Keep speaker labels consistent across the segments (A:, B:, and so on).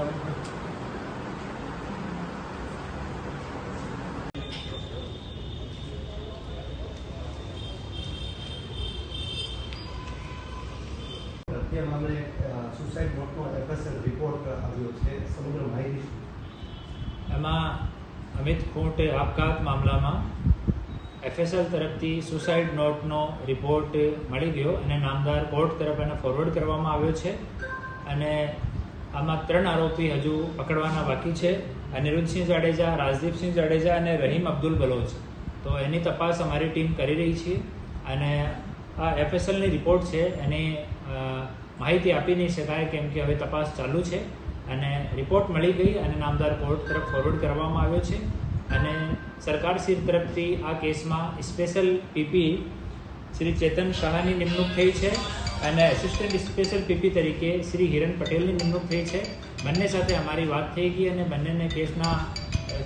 A: અત્યારે અમને suicide નોટનો FSL report આવ્યો છે, સમગ્ર
B: એમાં અમિત ખોટે આપઘાત મામલામાં એફએસએલ તરફથી સુસાઇડ નોટનો રિપોર્ટ મળી ગયો અને નામદાર કોર્ટ તરફ એને ફોરવર્ડ કરવામાં આવ્યો છે. અને આમાં ત્રણ આરોપી હજુ પકડવાના બાકી છે. અનિરુદ્ધસિંહ જાડેજા, રાજદીપસિંહ જાડેજા અને રહીમ અબ્દુલ બલોચ. તો એની તપાસ અમારી ટીમ કરી રહી છે અને આ એફએસએલની રિપોર્ટ છે. એની માહિતી આપી નહીં શકાય કેમ કે હવે તપાસ ચાલુ છે અને રિપોર્ટ મળી ગઈ અને નામદાર કોર્ટ તરફ ફોરવર્ડ કરવામાં આવ્યો છે. અને સરકારશ્રી તરફથી આ કેસમાં સ્પેશિયલ પીપી શ્રી ચેતન શાહની નિમણૂક થઈ છે. અને એસિસ્ટન્ટ સ્પેશિયલ પીપી તરીકે શ્રી હિરણ પટેલની નિમણૂક થઈ છે. બંને સાથે અમારી વાત થઈ ગઈ અને બંનેને કેસના,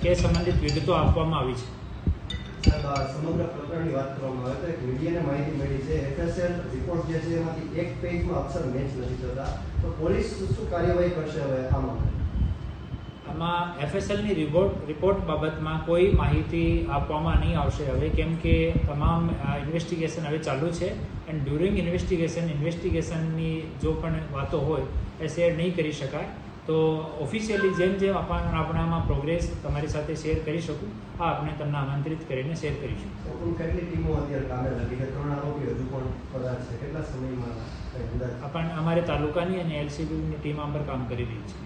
B: કેસ સંબંધિત વિગતો આપવામાં આવી છે.
A: સમગ્ર પ્રકરણની વાત કરવામાં આવે તો એક મીડિયાને માહિતી મળી છે. એફએસએલ રિપોર્ટ જે છે એમાંથી એક પેજમાં અક્ષર મેચ નથી થતા. તો પોલીસ શું કાર્યવાહી કરશે હવે? આ મામલે
B: આમાં એફએસએલની રિપોર્ટ રિપોર્ટ બાબતમાં કોઈ માહિતી આપવામાં નહીં આવશે. હવે કેમ કે તમામ ઇન્વેસ્ટિગેશન હવે ચાલુ છે. એન્ડ ડ્યુરિંગ ઇન્વેસ્ટિગેશન ઇન્વેસ્ટિગેશનની જો પણ વાતો હોય એ શેર નહીં કરી શકાય. તો ઓફિશિયલી જેમ જેમ આપણા આપણામાં પ્રોગ્રેસ તમારી સાથે શેર કરી શકું આ આપણે તમને આમંત્રિત કરીને શેર કરીશું.
A: કેટલી ટીમો અત્યારે કામે લાગી છે? ત્રણ આરોપી હજુ પણ છે. કેટલા સમયમાં
B: અમારે તાલુકાની અને એલસીબીની ટીમ આ પર કામ કરી રહી છે.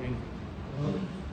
B: Thank you
A: Amen.